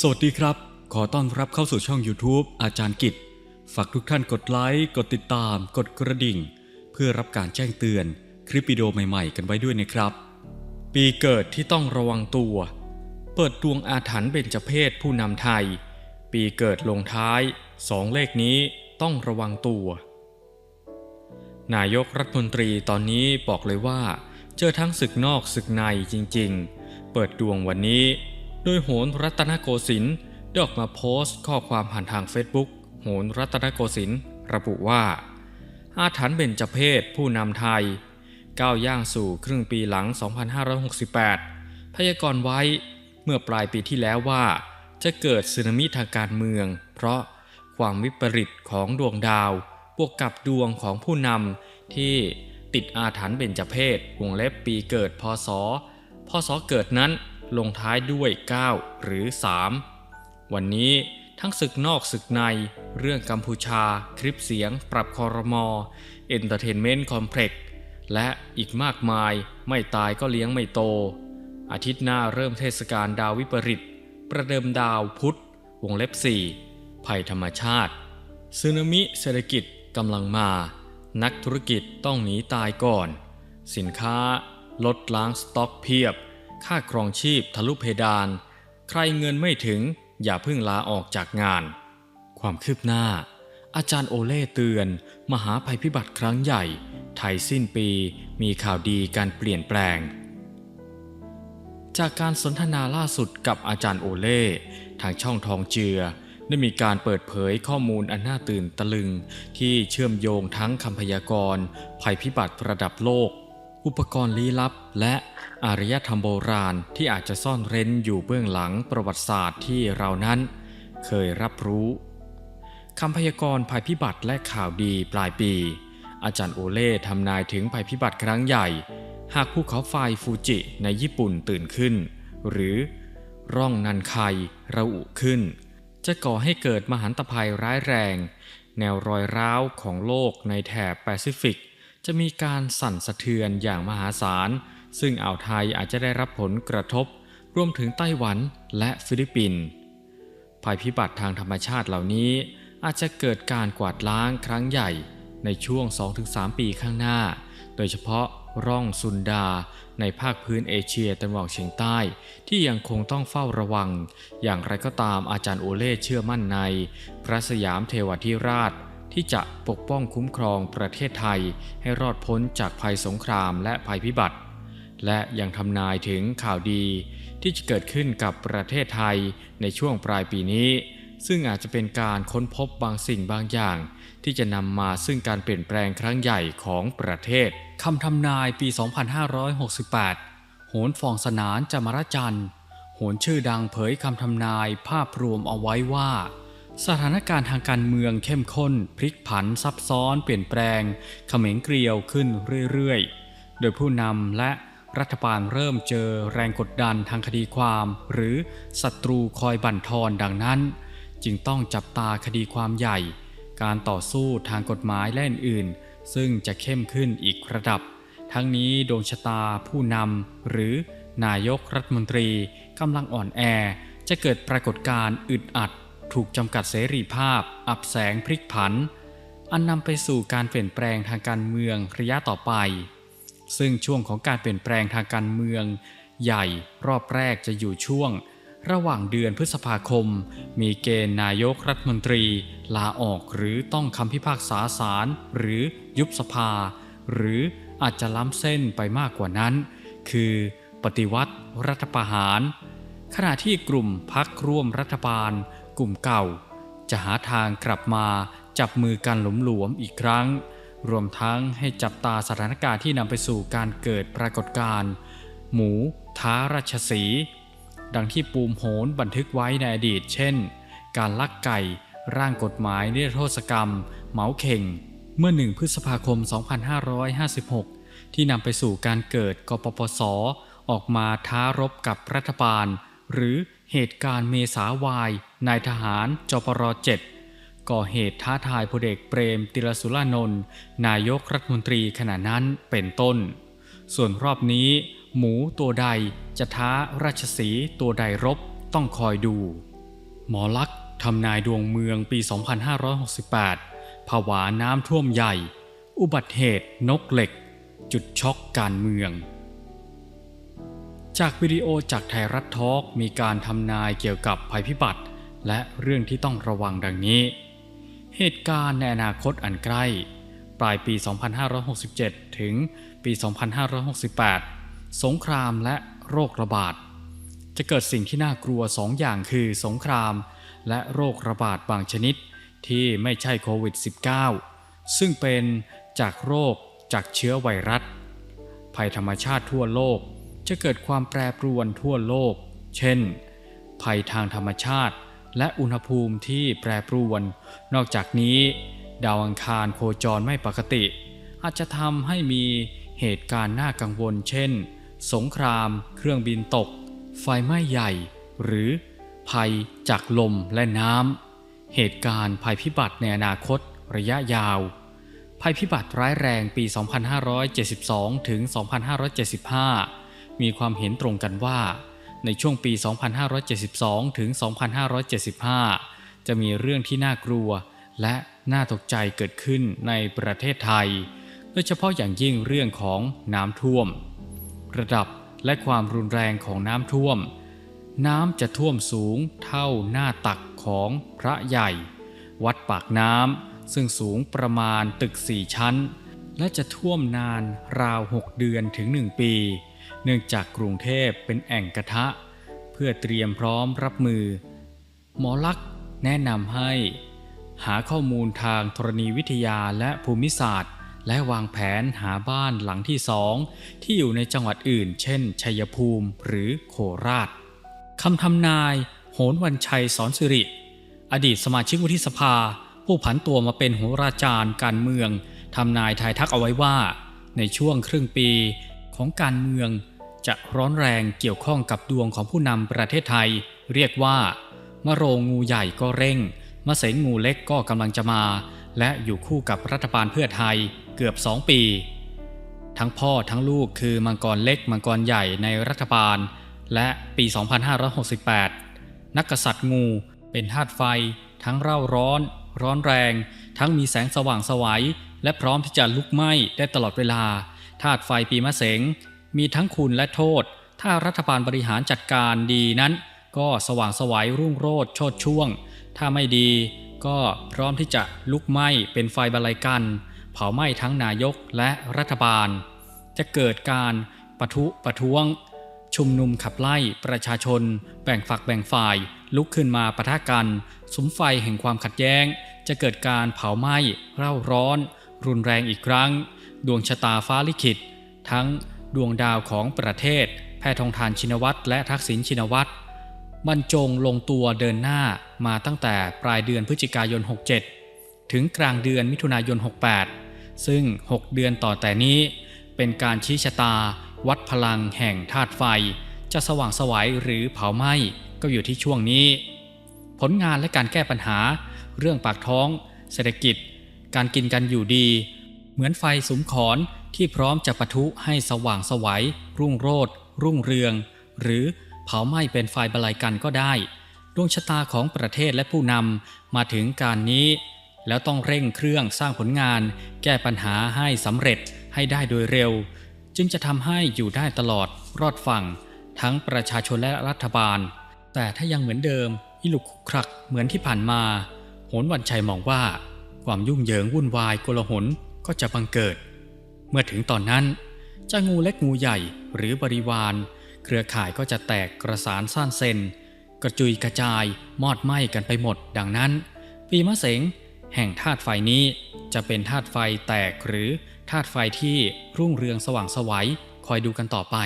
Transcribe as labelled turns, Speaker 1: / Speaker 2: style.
Speaker 1: สวัสดีครับ ขอต้อนรับเข้าสู่ช่อง YouTube อาจารย์กิจ ฝากทุกท่านกดไลค์ กดติดตาม กดกระดิ่ง เพื่อรับการแจ้งเตือนคลิปวิดีโอใหม่ๆ กันไว้ด้วยนะครับ ปีเกิดที่ต้องระวังตัว เปิดดวงอาถรรพ์เบญจเพศผู้นำไทย ปีเกิดลงท้ายสองเลขนี้ต้องระวังตัว นายกรัฐมนตรีตอนนี้บอกเลยว่า เจอทั้งศึกนอกศึกในจริงๆ เปิดดวงวันนี้ โดยโหนรัตนโกสินทร์ได้ออกมาโพสต์ข้อความผ่านทาง Facebook โหนรัตนโกสินทร์ระบุว่า อาถรรพ์เบญจเพศผู้นำไทย ก้าวย่างสู่ครึ่งปีหลัง 2568 พยากรณ์ไว้เมื่อปลายปีที่แล้วว่า จะเกิดสึนามิทางการเมือง เพราะความวิปริตของดวงดาว บวกกับดวงของผู้นำที่ติดอาถรรพ์เบญจเพศวงเล็บปีเกิดพศ พศเกิดนั้น ลงท้ายด้วย 9 หรือ 3 วันนี้ทั้งศึกนอกศึกใน เรื่องกัมพูชา คลิปเสียง ปรับคอรมอเอนเตอร์เทนเมนต์คอมเพล็กซ์และอีกมากมายไม่ตายก็เลี้ยงไม่โต อาทิตย์หน้าเริ่มเทศกาลดาววิปริต ประเดิมดาวพุธวงเล็บ 4 ภัยธรรมชาติสึนามิเศรษฐกิจกำลังมา นักธุรกิจต้องหนีตายก่อน สินค้าลดล้างสต็อกเพียบ ค่าครองชีพทะลุเพดาน ใครเงินไม่ถึงอย่าเพิ่งลาออกจากงาน ความคืบหน้า อาจารย์โอเล่เตือน มหาภัยพิบัติครั้งใหญ่ ไทยสิ้นปีมีข่าวดีการเปลี่ยนแปลง จากการสนทนาล่าสุดกับอาจารย์โอเล่ทางช่องทองเจือ ได้มีการเปิดเผยข้อมูลอันน่าตื่นตะลึง ที่เชื่อมโยงทั้งคำพยากรณ์ภัยพิบัติระดับโลก อุปกรณ์ลี้ลับ และอารยธรรมโบราณที่อาจจะซ่อนเร้นอยู่เบื้องหลังประวัติศาสตร์ที่เรานั้น เคยรับรู้คำพยากรณ์ภัยพิบัติและข่าวดีปลายปี อาจารย์โอเล่ทำนายถึงภัยพิบัติครั้งใหญ่ หากภูเขาไฟฟูจิในญี่ปุ่นตื่นขึ้น หรือร่องนันไคระอุขึ้น จะก่อให้เกิดมหันตภัยร้ายแรง แนวรอยร้าวของโลกในแถบแปซิฟิก จะมีการสั่นสะเทือนอย่างมหาศาล ซึ่งอ่าวไทยอาจจะได้รับผลกระทบ รวมถึงไต้หวันและฟิลิปปินส์ภัยพิบัติทางธรรมชาติเหล่านี้ อาจจะเกิดการกวาดล้างครั้งใหญ่ในช่วง 2-3 ปีข้างหน้า โดยเฉพาะร่องซุนดา ในภาคพื้นเอเชียตะวันออกเฉียงใต้ ที่ยังคงต้องเฝ้าระวัง อย่างไรก็ตามอาจารย์โอเล่เชื่อมั่นใน พระสยามเทวทิราช ที่จะปกป้องคุ้มครองประเทศไทยให้รอดพ้นจากภัยสงครามและภัยพิบัติ และยังทำนายถึงข่าวดีที่จะเกิดขึ้นกับประเทศไทยในช่วงปลายปีนี้ ซึ่งอาจจะเป็นการค้นพบบางสิ่งบางอย่าง ที่จะนำมาซึ่งการเปลี่ยนแปลงครั้งใหญ่ของประเทศคำทำนายปี 2568 โหนฟองสนานจามรจันทร์โหนชื่อดังเผยคำทำนายภาพรวมเอาไว้ว่า สถานการณ์ทางการเมืองเข้มข้น พลิกผันซับซ้อนเปลี่ยนแปลงเขม็งเกลียวขึ้นเรื่อยๆ โดยผู้นำและรัฐบาลเริ่มเจอแรงกดดันทางคดีความ หรือศัตรูคอยบั่นทอนดังนั้น จึงต้องจับตาคดีความใหญ่ การต่อสู้ทางกฎหมายและอื่นๆ ซึ่งจะเข้มขึ้นอีกระดับ ทั้งนี้ดวงชะตาผู้นำหรือนายกรัฐมนตรีกำลังอ่อนแอจะเกิดปรากฏการณ์อึดอัด ถูกจำกัดเสรีภาพ อับแสงพลิกผัน อันนำไปสู่การเปลี่ยนแปลงทางการเมืองระยะต่อไป ซึ่งช่วงของการเปลี่ยนแปลงทางการเมือง ใหญ่รอบแรกจะอยู่ช่วง ระหว่างเดือนพฤษภาคม มีเกณฑ์นายกรัฐมนตรี ลาออกหรือต้องคำพิพากษาศาลหรือยุบสภา หรืออาจจะล้ำเส้นไปมากกว่านั้น คือปฏิวัติรัฐประหาร ขณะที่กลุ่มพักร่วมรัฐบาล กลุ่มเก่า จะหาทางกลับมาจับมือกันหลวมๆอีกครั้ง รวมทั้งให้จับตาสถานการณ์ที่นำไปสู่การเกิดปรากฏการณ์ หมูท้าราชสี ดังที่ปูมโหนบันทึกไว้ในอดีต เช่น การลักไก่ร่างกฎหมายนิรโทษกรรม เหมาเข่ง เมื่อ 1 พฤษภาคม 2556 ที่นำไปสู่การเกิดกปปส ออกมาท้ารบกับรัฐบาล หรือเหตุการณ์เมษาวาย นายทหารจปร7ก่อเหตุท้าทายพลเอกเปรมติรสุรานนท์นายกรัฐมนตรีขณะนั้นเป็นต้น ส่วนรอบนี้ หมูตัวใดจะท้าราชสีตัวใดรบต้องคอยดู หมอลักษ์ทำนายดวงเมืองปี 2568ภาวะน้ำท่วมใหญ่ อุบัติเหตุนกเหล็ก จุดช็อกการเมือง จากวิดีโอจากไทยรัฐทอล์กมีการทำนายเกี่ยวกับภัยพิบัติ และเรื่องที่ต้องระวังดังนี้ เหตุการณ์ในอนาคตอันใกล้ ปลายปี 2567 ถึงปี 2568 สงครามและโรคระบาด จะเกิดสิ่งที่น่ากลัวสองอย่างคือสงครามและโรคระบาดบางชนิดที่ไม่ใช่โควิด -19 ซึ่งเป็นจากโรคจากเชื้อไวรัส ภัยธรรมชาติทั่วโลกจะเกิดความแปรปรวนทั่วโลก เช่น ภัยทางธรรมชาติ และอุณหภูมิที่แปรปรวน นอกจากนี้ ดาวอังคารโคจรไม่ปกติ อาจจะทำให้มีเหตุการณ์น่ากังวล เช่น สงคราม เครื่องบินตก ไฟไหม้ใหญ่ หรือภัยจากลมและน้ำ เหตุการณ์ภัยพิบัติในอนาคตระยะยาว ภัยพิบัติร้ายแรงปี 2572 ถึง 2575 มีความเห็นตรงกันว่า ในช่วงปี 2572 ถึง 2575 จะมีเรื่องที่น่ากลัว และน่าตกใจเกิดขึ้นในประเทศไทย โดยเฉพาะอย่างยิ่งเรื่องของน้ำท่วม ระดับและความรุนแรงของน้ำท่วม น้ำจะท่วมสูงเท่าหน้าตักของพระใหญ่ วัดปากน้ำซึ่งสูงประมาณตึกสี่ชั้น และจะท่วมนานราว 6 เดือนถึง 1 ปี เนื่องจากกรุงเทพเป็นแอ่งกระทะ เพื่อเตรียมพร้อมรับมือ หมอลักษ์แนะนำให้ หาข้อมูลทางธรณีวิทยาและภูมิศาสตร์ และวางแผนหาบ้านหลังที่สองที่อยู่ในจังหวัดอื่น เช่น ชัยภูมิหรือโคราชคำทำนายโหนวันชัยสอนสิริ อดีตสมาชิกวุฒิสภา ผู้ผันตัวมาเป็นโหราจารย์การเมืองทำนายทายทักเอาไว้ว่า ในช่วงครึ่งปี ของการเมือง จะร้อนแรงเกี่ยวข้องกับดวงของผู้นำประเทศไทย เรียกว่ามะโรงงูใหญ่ก็เร่งมะเสงงูเล็กก็กำลังจะมา และอยู่คู่กับรัฐบาลเพื่อไทยเกือบ2ปี ทั้งพ่อทั้งลูกคือมังกรเล็กมังกรใหญ่ในรัฐบาล และปี 2568 นักกษัตริย์งูเป็นธาตุไฟ ทั้งเร่าร้อน ร้อนแรง ทั้งมีแสงสว่างสวัยและพร้อมที่จะลุกไหม้ได้ตลอดเวลา ธาตุไฟปีมะเสง มีทั้งคุณและโทษ ถ้ารัฐบาลบริหารจัดการดีนั้น ก็สว่างสวัยรุ่งโรจน์โชดช่วง ถ้าไม่ดีก็พร้อมที่จะลุกไหม้เป็นไฟบาลัยกัน เผาไหม้ทั้งนายกและรัฐบาล จะเกิดการปะทุประท้วง ชุมนุมขับไล่ประชาชน แบ่งฝักแบ่งฝ่าย ลุกขึ้นมาปะทะกันสมไฟแห่งความขัดแย้ง จะเกิดการเผาไหม้เร่าร้อน รุนแรงอีกครั้ง ดวงชะตาฟ้าลิขิต ทั้งดวงดาวของประเทศ แพทองทานชินวัตรและทักษิณชินวัตรบรรจงลงตัวเดินหน้ามาตั้งแต่ปลายเดือนพฤศจิกายน 67 ถึงกลางเดือนมิถุนายน 68 ซึ่ง 6 เดือนต่อแต่นี้ เป็นการชี้ชะตา วัดพลังแห่งธาตุไฟ จะสว่างสวัยหรือเผาไหม้ก็อยู่ที่ช่วงนี้ ผลงานและการแก้ปัญหา เรื่องปากท้อง เศรษฐกิจ การกินกันอยู่ดี เหมือนไฟสุมขอนที่พร้อมจะปะทุให้สว่างสวัย รุ่งโรจน์รุ่งเรือง หรือเผาไหม้เป็นไฟบาลัยกันก็ได้ ดวงชะตาของประเทศและผู้นำมาถึงการนี้ แล้วต้องเร่งเครื่องสร้างผลงาน แก้ปัญหาให้สำเร็จให้ได้โดยเร็ว จึงจะทำให้อยู่ได้ตลอดรอดฝั่ง ทั้งประชาชนและรัฐบาล แต่ถ้ายังเหมือนเดิมอิลุกคลุกครักเหมือนที่ผ่านมาโหนวันชัยมองว่า ความยุ่งเหยิงวุ่นวายโกลาหล ก็จะบังเกิด เมื่อถึงตอนนั้นจะงูเล็กงูใหญ่หรือบริวาร เครือข่ายก็จะแตกกระสานซ่านเซนกระจุยกระจายมอดไหม้กันไปหมด ดังนั้น ปีมะเสงแห่งธาตุไฟนี้จะเป็นธาตุไฟแตกหรือธาตุไฟที่รุ่งเรืองสว่างสวัยคอยดูกันต่อไป